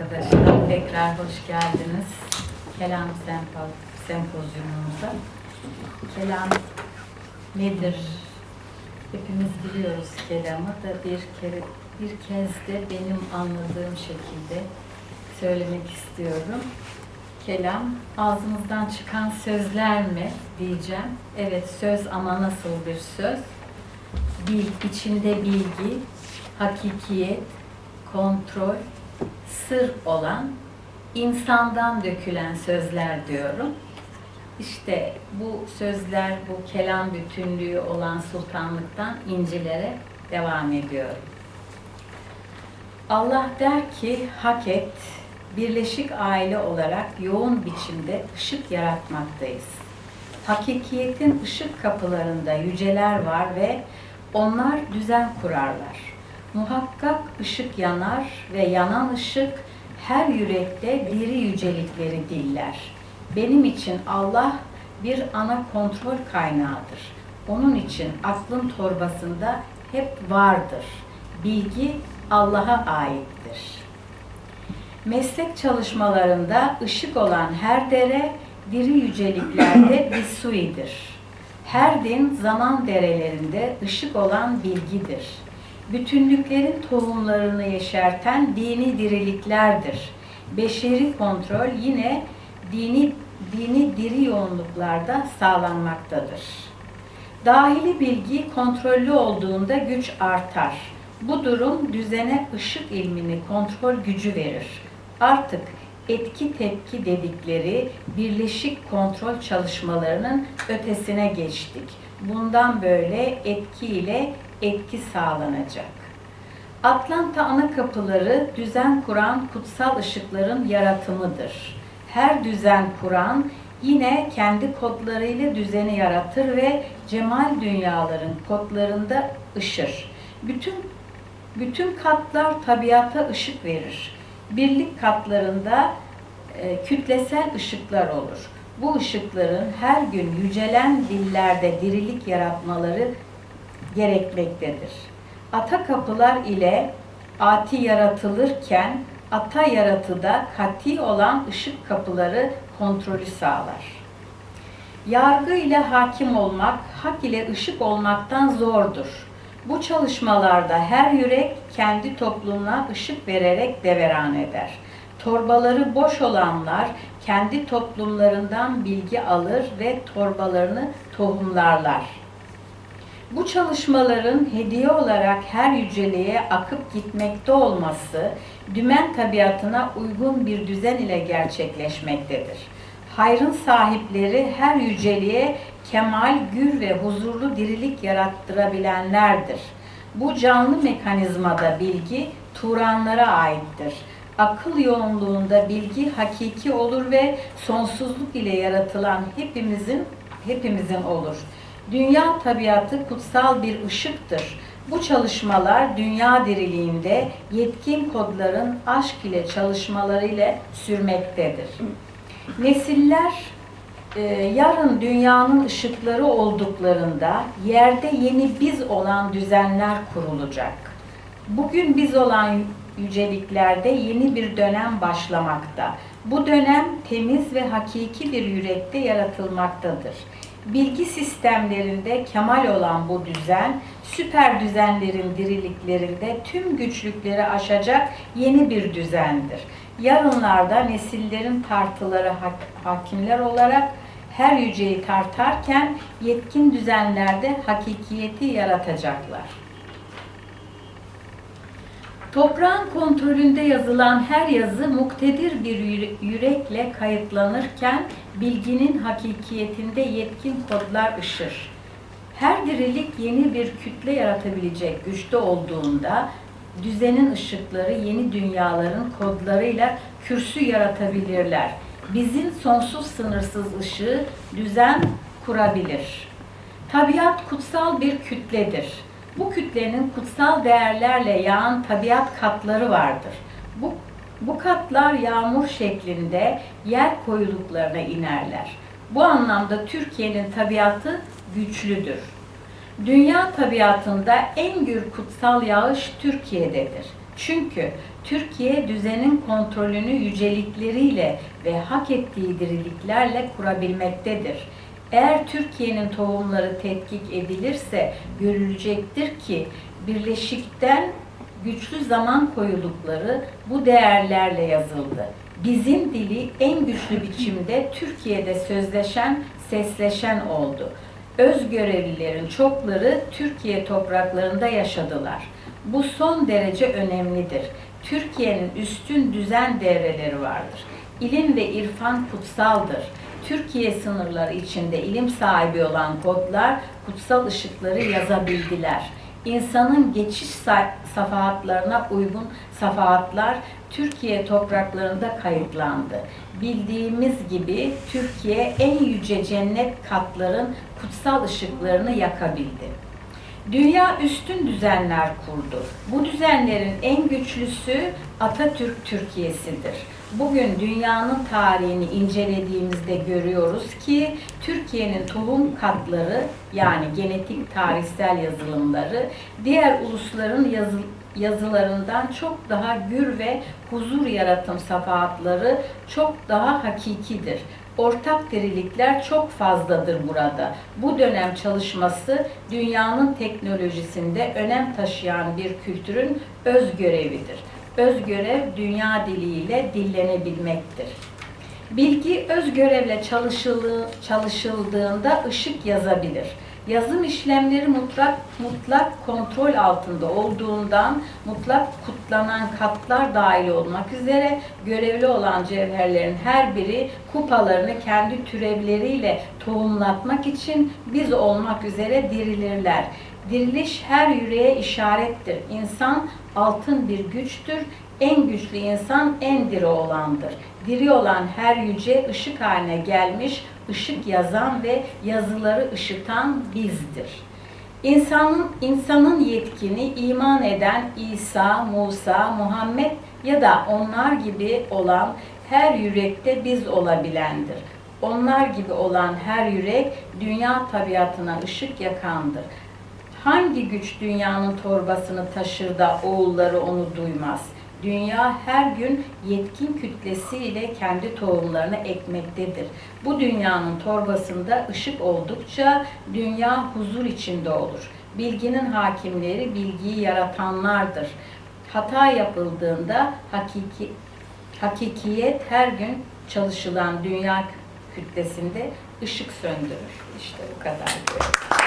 arkadaşlar. Tekrar hoş geldiniz. Kelam Sempo- Sempozyumumuza. Kelam nedir? Hepimiz biliyoruz kelamı da bir kere bir kez de benim anladığım şekilde söylemek istiyorum. Kelam ağzımızdan çıkan sözler mi diyeceğim. Evet söz ama nasıl bir söz? Bil, içinde bilgi, hakikiyet, kontrol, sır olan insandan dökülen sözler diyorum. İşte bu sözler, bu kelam bütünlüğü olan sultanlıktan incilere devam ediyorum. Allah der ki hak et, birleşik aile olarak yoğun biçimde ışık yaratmaktayız. Hakikiyetin ışık kapılarında yüceler var ve onlar düzen kurarlar. Muhakkak ışık yanar ve yanan ışık her yürekte diri yücelikleri diller. Benim için Allah bir ana kontrol kaynağıdır. Onun için aklın torbasında hep vardır. Bilgi Allah'a aittir. Meslek çalışmalarında ışık olan her dere diri yüceliklerde bir suidir. Her din zaman derelerinde ışık olan bilgidir. Bütünlüklerin tohumlarını yeşerten dini diriliklerdir. Beşeri kontrol yine dini dini diri yoğunluklarda sağlanmaktadır. Dahili bilgi kontrollü olduğunda güç artar. Bu durum düzene ışık ilmini kontrol gücü verir. Artık etki tepki dedikleri birleşik kontrol çalışmalarının ötesine geçtik. Bundan böyle etki ile etki sağlanacak. Atlanta ana kapıları düzen kuran kutsal ışıkların yaratımıdır. Her düzen kuran yine kendi kodlarıyla düzeni yaratır ve cemal dünyaların kodlarında ışır. Bütün bütün katlar tabiata ışık verir. Birlik katlarında e, kütlesel ışıklar olur. Bu ışıkların her gün yücelen dillerde dirilik yaratmaları gerekmektedir. Ata kapılar ile ati yaratılırken ata yaratıda kati olan ışık kapıları kontrolü sağlar. Yargı ile hakim olmak, hak ile ışık olmaktan zordur. Bu çalışmalarda her yürek kendi toplumuna ışık vererek deveran eder. Torbaları boş olanlar kendi toplumlarından bilgi alır ve torbalarını tohumlarlar. Bu çalışmaların hediye olarak her yüceliğe akıp gitmekte olması, dümen tabiatına uygun bir düzen ile gerçekleşmektedir. Hayrın sahipleri her yüceliğe kemal, gür ve huzurlu dirilik yarattırabilenlerdir. Bu canlı mekanizmada bilgi Turanlara aittir. Akıl yoğunluğunda bilgi hakiki olur ve sonsuzluk ile yaratılan hepimizin hepimizin olur. Dünya tabiatı kutsal bir ışıktır. Bu çalışmalar dünya diriliğinde yetkin kodların aşk ile çalışmaları ile sürmektedir. Nesiller e, yarın dünyanın ışıkları olduklarında yerde yeni biz olan düzenler kurulacak. Bugün biz olan yüceliklerde yeni bir dönem başlamakta. Bu dönem temiz ve hakiki bir yürekte yaratılmaktadır. Bilgi sistemlerinde kemal olan bu düzen, süper düzenlerin diriliklerinde tüm güçlükleri aşacak yeni bir düzendir. Yarınlarda nesillerin tartıları hak- hakimler olarak her yüceyi tartarken yetkin düzenlerde hakikiyeti yaratacaklar. Toprağın kontrolünde yazılan her yazı muktedir bir yüre- yürekle kayıtlanırken bilginin hakikiyetinde yetkin kodlar ışır. Her dirilik yeni bir kütle yaratabilecek güçte olduğunda düzenin ışıkları yeni dünyaların kodlarıyla kürsü yaratabilirler. Bizim sonsuz sınırsız ışığı düzen kurabilir. Tabiat kutsal bir kütledir. Bu kütlenin kutsal değerlerle yağan tabiat katları vardır. Bu, bu katlar yağmur şeklinde yer koyuluklarına inerler. Bu anlamda Türkiye'nin tabiatı güçlüdür. Dünya tabiatında en gür kutsal yağış Türkiye'dedir. Çünkü Türkiye düzenin kontrolünü yücelikleriyle ve hak ettiği diriliklerle kurabilmektedir. Eğer Türkiye'nin tohumları tetkik edilirse görülecektir ki birleşikten güçlü zaman koyulukları bu değerlerle yazıldı. Bizim dili en güçlü biçimde Türkiye'de sözleşen, sesleşen oldu. Öz görevlilerin çokları Türkiye topraklarında yaşadılar. Bu son derece önemlidir. Türkiye'nin üstün düzen devreleri vardır. İlim ve irfan kutsaldır. Türkiye sınırları içinde ilim sahibi olan kodlar kutsal ışıkları yazabildiler. İnsanın geçiş sa- safahatlarına uygun safahatlar Türkiye topraklarında kayıtlandı. Bildiğimiz gibi Türkiye en yüce cennet katların kutsal ışıklarını yakabildi. Dünya üstün düzenler kurdu. Bu düzenlerin en güçlüsü Atatürk Türkiye'sidir. Bugün dünyanın tarihini incelediğimizde görüyoruz ki Türkiye'nin tohum katları yani genetik tarihsel yazılımları diğer ulusların yazı, yazılarından çok daha gür ve huzur yaratım safahatları çok daha hakikidir. Ortak dirilikler çok fazladır burada. Bu dönem çalışması dünyanın teknolojisinde önem taşıyan bir kültürün öz görevidir. Öz görev dünya diliyle dillenebilmektir. Bilgi öz görevle çalışıldığında ışık yazabilir. Yazım işlemleri mutlak mutlak kontrol altında olduğundan mutlak kutlanan katlar dahil olmak üzere görevli olan cevherlerin her biri kupalarını kendi türevleriyle tohumlatmak için biz olmak üzere dirilirler. Diriliş her yüreğe işarettir. İnsan altın bir güçtür. En güçlü insan en diri olandır. Diri olan her yüce ışık haline gelmiş, ışık yazan ve yazıları ışıtan bizdir. İnsanın, insanın yetkini iman eden İsa, Musa, Muhammed ya da onlar gibi olan her yürekte biz olabilendir. Onlar gibi olan her yürek dünya tabiatına ışık yakandır. Hangi güç dünyanın torbasını taşır da oğulları onu duymaz? Dünya her gün yetkin kütlesiyle kendi tohumlarını ekmektedir. Bu dünyanın torbasında ışık oldukça dünya huzur içinde olur. Bilginin hakimleri bilgiyi yaratanlardır. Hata yapıldığında hakiki, hakikiyet her gün çalışılan dünya kütlesinde ışık söndürür. İşte bu kadar diyorum.